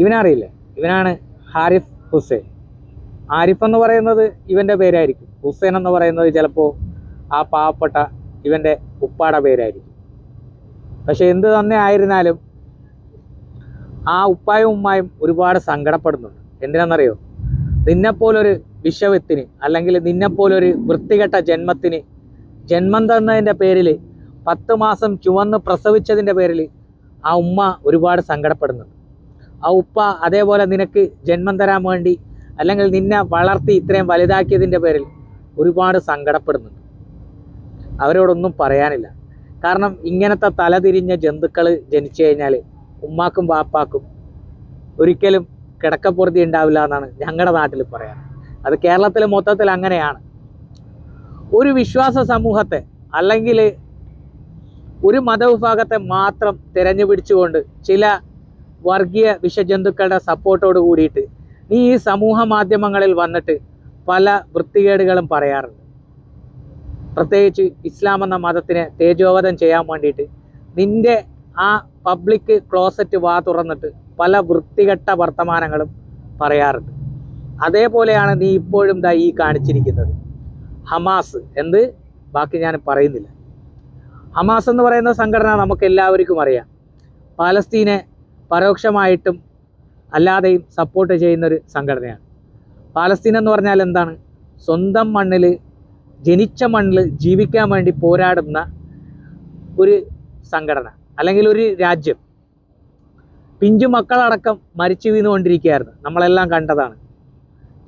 ഇവനറിയില്ലേ? ഇവനാണ് ഹാരിഫ് ഹുസൈൻ. ആരിഫ് എന്ന് പറയുന്നത് ഇവന്റെ പേരായിരിക്കും. ഹുസൈൻ എന്ന് പറയുന്നത് ചിലപ്പോൾ ആ പാവപ്പെട്ട ഇവന്റെ ഉപ്പാടെ പേരായിരിക്കും. പക്ഷെ എന്ത് തന്നെ ആയിരുന്നാലും ആ ഉപ്പായും ഉമ്മായും ഒരുപാട് സങ്കടപ്പെടുന്നുണ്ട്. എന്തിനാണെന്നറിയോ? നിന്നെപ്പോലൊരു വിഷവത്തിന് അല്ലെങ്കിൽ നിന്നെപ്പോലൊരു വൃത്തികെട്ട ജന്മത്തിന് ജന്മം തന്നതിന്റെ പേരിൽ പത്ത് മാസം ചുവന്ന് പ്രസവിച്ചതിന്റെ പേരിൽ ആ ഉമ്മ ഒരുപാട് സങ്കടപ്പെടുന്നുണ്ട് ആ ഉപ്പ അതേപോലെ നിനക്ക് ജന്മം തരാൻ വേണ്ടി അല്ലെങ്കിൽ നിന്നെ വളർത്തി ഇത്രയും വലുതാക്കിയതിന്റെ പേരിൽ ഒരുപാട് സങ്കടപ്പെടുന്നുണ്ട്. അവരോടൊന്നും പറയാനില്ല. കാരണം ഇങ്ങനത്തെ തലതിരിഞ്ഞ ജന്തുക്കൾ ജനിച്ചു കഴിഞ്ഞാൽ ഉമ്മാക്കും ബാപ്പാക്കും ഒരിക്കലും കിടക്കപ്പുറത്തി ഉണ്ടാവില്ല എന്നാണ് ഞങ്ങളുടെ നാട്ടിൽ പറയാറ്. അത് കേരളത്തിൽ മൊത്തത്തിൽ അങ്ങനെയാണ്. ഒരു വിശ്വാസ സമൂഹത്തെ അല്ലെങ്കിൽ ഒരു മതവിഭാഗത്തെ മാത്രം തിരഞ്ഞു പിടിച്ചുകൊണ്ട് ചില വർഗീയ വിഷജന്തുക്കളുടെ സപ്പോർട്ടോട് കൂടിയിട്ട് നീ ഈ സമൂഹ മാധ്യമങ്ങളിൽ വന്നിട്ട് പല വൃത്തികേടുകളും പറയാറുണ്ട്. പ്രത്യേകിച്ച് ഇസ്ലാം എന്ന മതത്തിനെ തേജോവധം ചെയ്യാൻ വേണ്ടിയിട്ട് നിന്റെ ആ പബ്ലിക് ക്ലോസറ്റ് വാ തുറന്നിട്ട് പല വൃത്തികെട്ട വർത്തമാനങ്ങളും പറയാറുണ്ട്. അതേപോലെയാണ് നീ ഇപ്പോഴും ദാ ഈ കാണിച്ചിരിക്കുന്നത്. ഹമാസ് എന്ത്? ബാക്കി ഞാൻ പറയുന്നില്ല. ഹമാസ് എന്ന് പറയുന്ന സംഘടന നമുക്ക് എല്ലാവർക്കും അറിയാം. പാലസ്തീനെ പരോക്ഷമായിട്ടും അല്ലാതെയും സപ്പോർട്ട് ചെയ്യുന്നൊരു സംഘടനയാണ്. പാലസ്തീൻ എന്ന് പറഞ്ഞാൽ എന്താണ്? സ്വന്തം മണ്ണിൽ ജനിച്ച മണ്ണിൽ ജീവിക്കാൻ വേണ്ടി പോരാടുന്ന ഒരു സംഘടന അല്ലെങ്കിൽ ഒരു രാജ്യം. പിഞ്ചു മക്കളടക്കം മരിച്ചു വീണുകൊണ്ടിരിക്കുകയായിരുന്നു. നമ്മളെല്ലാം കണ്ടതാണ്.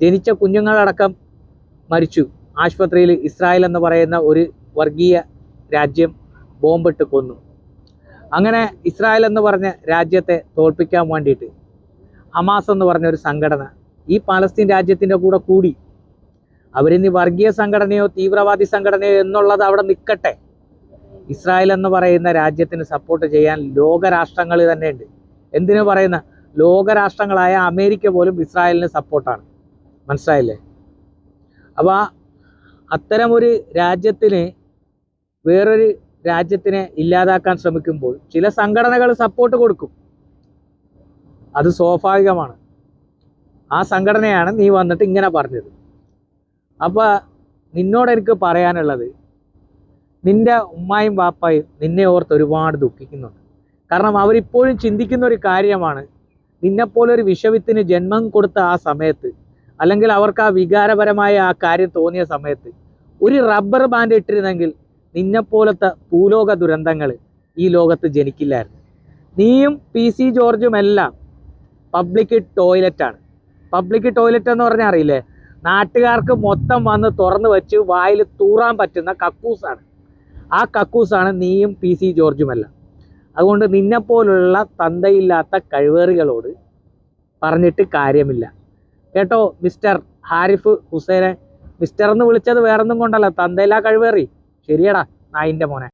ജനിച്ച കുഞ്ഞുങ്ങളടക്കം മരിച്ചു. ആശുപത്രിയിൽ ഇസ്രായേൽ എന്ന് പറയുന്ന ഒരു വർഗീയ രാജ്യം ബോംബിട്ട് കൊന്നു. അങ്ങനെ ഇസ്രായേൽ എന്ന് പറഞ്ഞ രാജ്യത്തെ തോൽപ്പിക്കാൻ വേണ്ടിയിട്ട് ഹമാസ് എന്ന് പറഞ്ഞ ഒരു സംഘടന ഈ പാലസ്തീൻ രാജ്യത്തിന്റെ കൂടെ കൂടി. അവരിന്ന് വർഗീയ സംഘടനയോ തീവ്രവാദി സംഘടനയോ എന്നുള്ളത് അവിടെ നിൽക്കട്ടെ. ഇസ്രായേൽ എന്ന് പറയുന്ന രാജ്യത്തിന് സപ്പോർട്ട് ചെയ്യാൻ ലോകരാഷ്ട്രങ്ങൾ തന്നെ ഉണ്ട്. എന്തിനു പറയുന്ന? ലോകരാഷ്ട്രങ്ങളായ അമേരിക്ക പോലും ഇസ്രായേലിന് സപ്പോർട്ടാണ് മനസ്സിലായില്ലേ? അപ്പോൾ അത്തരമൊരു രാജ്യത്തിന് വേറൊരു രാജ്യത്തിനെ ഇല്ലാതാക്കാൻ ശ്രമിക്കുമ്പോൾ ചില സംഘടനകൾ സപ്പോർട്ട് കൊടുക്കും. അത് സ്വാഭാവികമാണ്. ആ സംഘടനയാണ് നീ വന്നിട്ട് ഇങ്ങനെ പറഞ്ഞത്. അപ്പോൾ നിന്നോട് എനിക്ക് പറയാനുള്ളത് നിന്റെ ഉമ്മായും വാപ്പായും നിന്നെ ഓർത്ത് ഒരുപാട് ദുഃഖിക്കുന്നുണ്ട്. കാരണം അവരിപ്പോഴും ചിന്തിക്കുന്ന ഒരു കാര്യമാണ് നിന്നെപ്പോലൊരു വിഷവിത്തിന് ജന്മം കൊടുത്ത ആ സമയത്ത് അല്ലെങ്കിൽ അവർക്ക് ആ വികാരപരമായ ആ കാര്യം തോന്നിയ സമയത്ത് ഒരു റബ്ബർ ബാൻഡ് ഇട്ടിരുന്നെങ്കിൽ നിന്നെപ്പോലത്തെ ഭൂലോക ദുരന്തങ്ങൾ ഈ ലോകത്ത് ജനിക്കില്ലായിരുന്നു. നീയും പി സി ജോർജും എല്ലാം പബ്ലിക് ടോയ്ലറ്റാണ് പബ്ലിക് ടോയ്ലറ്റ് എന്ന് പറഞ്ഞാൽ അറിയില്ലേ? നാട്ടുകാർക്ക് മൊത്തം വന്ന് തുറന്നു വെച്ച് വായിൽ തൂറാൻ പറ്റുന്ന കക്കൂസാണ്. ആ കക്കൂസാണ് നീയും പി സി ജോർജുമെല്ലാം അതുകൊണ്ട് നിന്നെപ്പോലുള്ള തന്തയില്ലാത്ത കഴിവേറികളോട് പറഞ്ഞിട്ട് കാര്യമില്ല. കേട്ടോ മിസ്റ്റർ ഹാരിഫ് ഹുസൈനെ? മിസ്റ്റർ എന്ന് വിളിച്ചത് വേറൊന്നും കൊണ്ടല്ല തന്തയില്ലാ കഴിവേറി. ശരിയടാ. നായിന്റെ മോനെ.